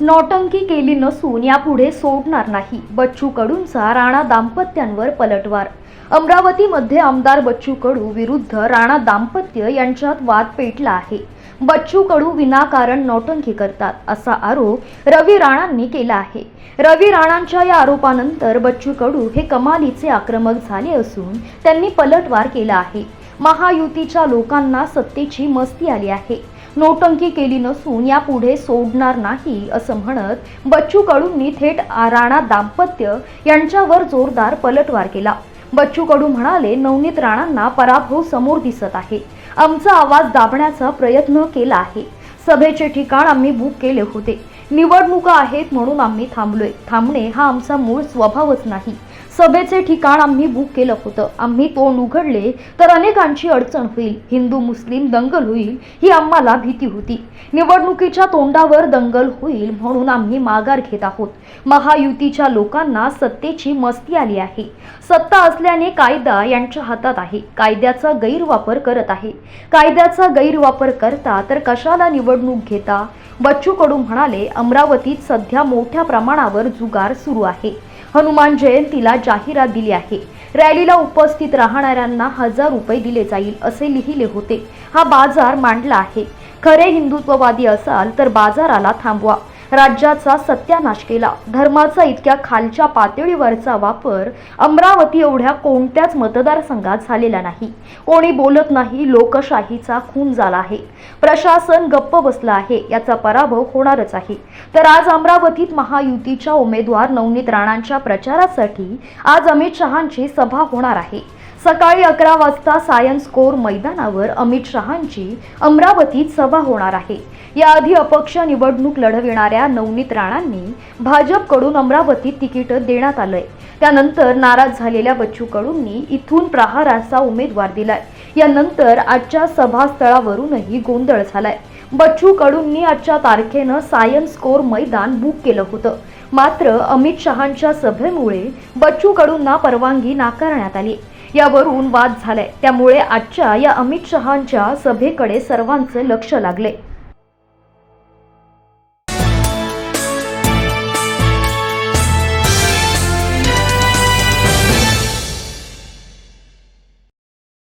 नौटंकी केली नसून यापुढे सोडणार नाही. बच्चू कडूंचा राणा दाम्पत्यांवर पलटवार. अमरावतीमध्ये आमदार बच्चू कडू विरुद्ध राणा दाम्पत्य यांच्यात वाद पेटला आहे. बच्चू कडू विनाकारण नौटंकी करतात असा आरोप रवी राणांनी केला आहे. रवी राणांच्या या आरोपानंतर बच्चू कडू हे कमालीचे आक्रमक झाले असून त्यांनी पलटवार केला आहे. महायुतीच्या लोकांना सत्तेची मस्ती आली आहे. नोटंकी केली नसून यापुढे सोडणार नाही असं म्हणत बच्चू कडूंनी थेट राणा दाम्पत्य यांच्यावर जोरदार पलटवार केला. बच्चू कडू म्हणाले नवनीत राणांना पराभव समोर दिसत आहे. आमचा आवाज दाबण्याचा प्रयत्न केला आहे. सभेचे ठिकाण आम्ही बुक केले होते. निवडणुका आहेत म्हणून आम्ही थांबलोय. थांबणे हा आमचा मूळ स्वभावच नाही. सभेचे ठिकाण आम्ही बुक केलं होतं. आम्ही तोंड उघडले तर अनेकांची अडचण होईल. हिंदू मुस्लिम दंगल होईल ही आम्हाला भीती होती. निवडणुकीच्या तोंडावर दंगल होईल म्हणून आम्ही माघार घेत आहोत. महायुतीच्या लोकांना सत्तेची मस्ती आली आहे. सत्ता असल्याने कायदा यांच्या हातात आहे. कायद्याचा गैरवापर करत आहे. कायद्याचा गैरवापर करता तर कशाला निवडणूक घेता? बच्चू कडू म्हणाले अमरावतीत सध्या मोठ्या प्रमाणावर जुगार सुरू आहे. हनुमान जयंतीला जाहिरात दिली आहे. रॅलीला उपस्थित राहणाऱ्यांना हजार रुपये दिले जाईल असे लिहिले होते. हा बाजार मांडला आहे. खरे हिंदुत्ववादी असाल तर बाजाराला थांबवा. राज्याचा सत्यानाश केला. धर्माचा इतक्या खालच्या पातळीवरचा वापर अमरावती एवढ्या कोणत्याच मतदारसंघात झालेला नाही. कोणी बोलत नाही लोकशाहीचा खून झाला आहे. प्रशासन गप्प बसलं आहे याचा पराभव होणारच आहे. तर आज अमरावतीत महायुतीच्या उमेदवार नवनीत राणांच्या प्रचारासाठी आज अमित शहांची सभा होणार आहे. सकाळी अकरा वाजता सायन्स कोर मैदानावर अमित शहांची अमरावतीत सभा होणार आहे. याआधी अपक्ष निवडणूक लढविणाऱ्या नवनीत राणांनी भाजपकडून अमरावतीत तिकीट देण्यात आलंय. त्यानंतर नाराज झालेल्या बच्चू कडूंनी इथून प्रहाराचा उमेदवार दिलाय. यानंतर आजच्या सभास्थळावरूनही गोंधळ झालाय. बच्चू कडूंनी आजच्या तारखेनं सायन्स कोर मैदान बुक केलं होतं. मात्र अमित शहांच्या सभेमुळे बच्चू कडूंना परवानगी नाकारण्यात आली. यावरून वाद झालाय. त्यामुळे आजच्या या अमित शहांच्या सभेकडे सर्वांचं लक्ष लागले